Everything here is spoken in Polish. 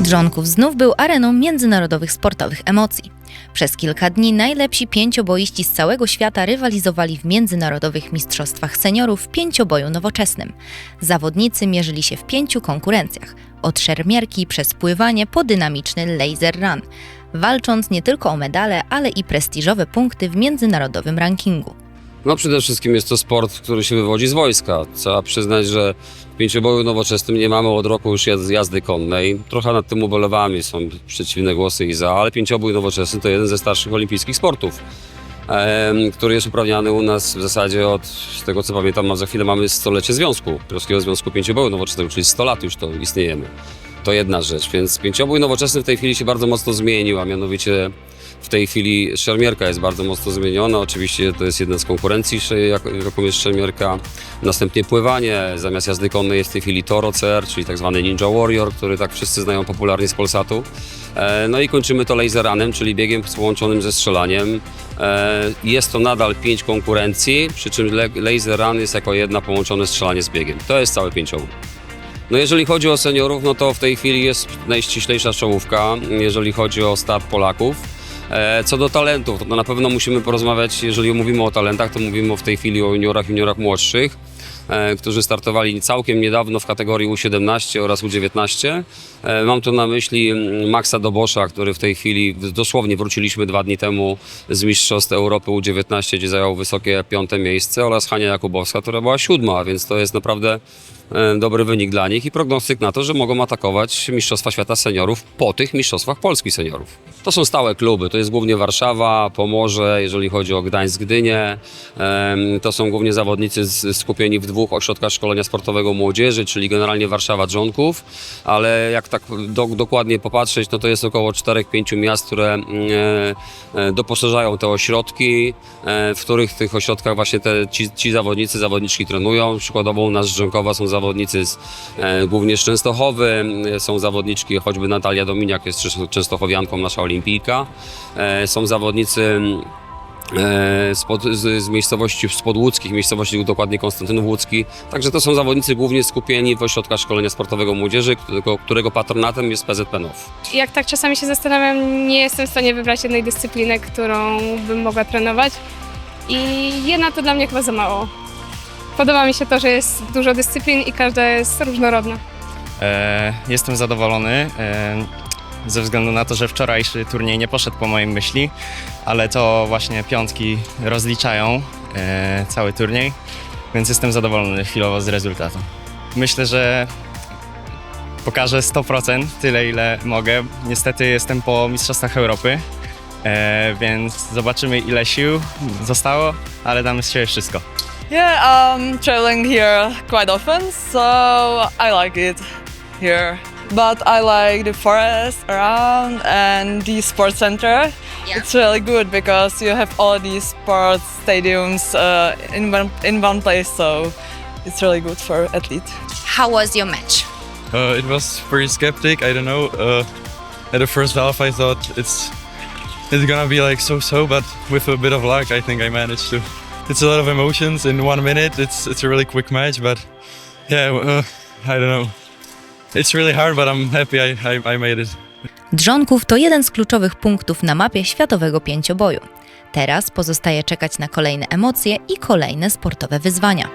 Drzonków znów był areną międzynarodowych sportowych emocji. Przez kilka dni najlepsi pięcioboiści z całego świata rywalizowali w międzynarodowych mistrzostwach seniorów w pięcioboju nowoczesnym. Zawodnicy mierzyli się w pięciu konkurencjach, od szermierki przez pływanie po dynamiczny laser run, walcząc nie tylko o medale, ale i prestiżowe punkty w międzynarodowym rankingu. No przede wszystkim jest to sport, który się wywodzi z wojska. Trzeba przyznać, że w pięcioboju nowoczesnym nie mamy od roku już jaz- jazdy konnej. Trochę nad tym ubolewamy, są przeciwne głosy i za, ale pięciobój nowoczesny to jeden ze starszych olimpijskich sportów, który jest uprawniany u nas w zasadzie od z tego co pamiętam, a za chwilę mamy stolecie związku, Polskiego Związku Pięcioboju Nowoczesnego, czyli 100 lat już to istniejemy. To jedna rzecz, więc pięciobój nowoczesny w tej chwili się bardzo mocno zmienił, a mianowicie w tej chwili szermierka jest bardzo mocno zmieniona. Oczywiście to jest jedna z konkurencji, jaką jest szermierka. Następnie pływanie. Zamiast jazdy konnej jest w tej chwili Toro CR, czyli tak zwany Ninja Warrior, który tak wszyscy znają popularnie z Polsatu. E, No i kończymy to laserrunem, czyli biegiem połączonym ze strzelaniem. E, Jest to nadal pięć konkurencji, przy czym laser run jest jako jedna połączone strzelanie z biegiem. To jest cały pięciobój. No jeżeli chodzi o seniorów, no to w tej chwili jest najściślejsza czołówka, jeżeli chodzi o start Polaków. E, Co do talentów, to na pewno musimy porozmawiać, jeżeli mówimy o talentach, to mówimy w tej chwili o juniorach, juniorach młodszych, e, którzy startowali całkiem niedawno w kategorii U17 oraz U19. E, Mam tu na myśli mm, Maxa Dobosza, który w tej chwili, dosłownie wróciliśmy dwa dni temu z Mistrzostw Europy U19, gdzie zajął wysokie piąte miejsce oraz Hania Jakubowska, która była siódma, więc to jest naprawdę dobry wynik dla nich i prognostyk na to, że mogą atakować Mistrzostwa Świata Seniorów po tych Mistrzostwach Polski Seniorów. To są stałe kluby, to jest głównie Warszawa, Pomorze, jeżeli chodzi o Gdańsk, Gdynię. To są głównie zawodnicy skupieni w dwóch ośrodkach szkolenia sportowego młodzieży, czyli generalnie Warszawa, Drzonków, ale jak tak do, dokładnie popatrzeć, no to jest około 4-5 miast, które mm, e, e, doposażają te ośrodki, e, w których tych ośrodkach właśnie te, ci, ci zawodnicy, zawodniczki trenują. Przykładowo u nas z Drzonkowa są zawodnicy z, głównie z Częstochowy, są zawodniczki, choćby Natalia Dominiak jest częstochowianką, nasza olimpijka. E, są zawodnicy mm, e, spod, z, z miejscowości spodłódzkich, miejscowości dokładnie Konstantynów Łódzki. Także to są zawodnicy głównie skupieni w ośrodkach szkolenia sportowego młodzieży, którego, którego patronatem jest PZPNOW. Jak tak czasami się zastanawiam, nie jestem w stanie wybrać jednej dyscypliny, którą bym mogła trenować. I jedna to dla mnie chyba za mało. Podoba mi się to, że jest dużo dyscyplin i każda jest różnorodna. E, jestem zadowolony e, ze względu na to, że wczorajszy turniej nie poszedł po mojej myśli, ale to właśnie piątki rozliczają e, cały turniej, więc jestem zadowolony chwilowo z rezultatu. Myślę, że pokażę 100% tyle, ile mogę. Niestety jestem po Mistrzostwach Europy, e, więc zobaczymy ile sił zostało, ale damy z siebie wszystko. Yeah, I'm traveling here quite often, so I like it here. But I like the forest around and the sports center. Yeah. It's really good because you have all these sports stadiums uh, in one in one place, so it's really good for athlete. How was your match? Uh, it was pretty skeptic. I don't know. Uh, at the first half, I thought it's it's gonna be like so-so, but with a bit of luck, I think I managed to. It's a lot of emotions in one minute. It's it's a really quick match, but yeah, uh, I don't know. It's really hard, but I'm happy I, I, I made it. Drzonków to jeden z kluczowych punktów na mapie światowego pięcioboju. Teraz pozostaje czekać na kolejne emocje i kolejne sportowe wyzwania.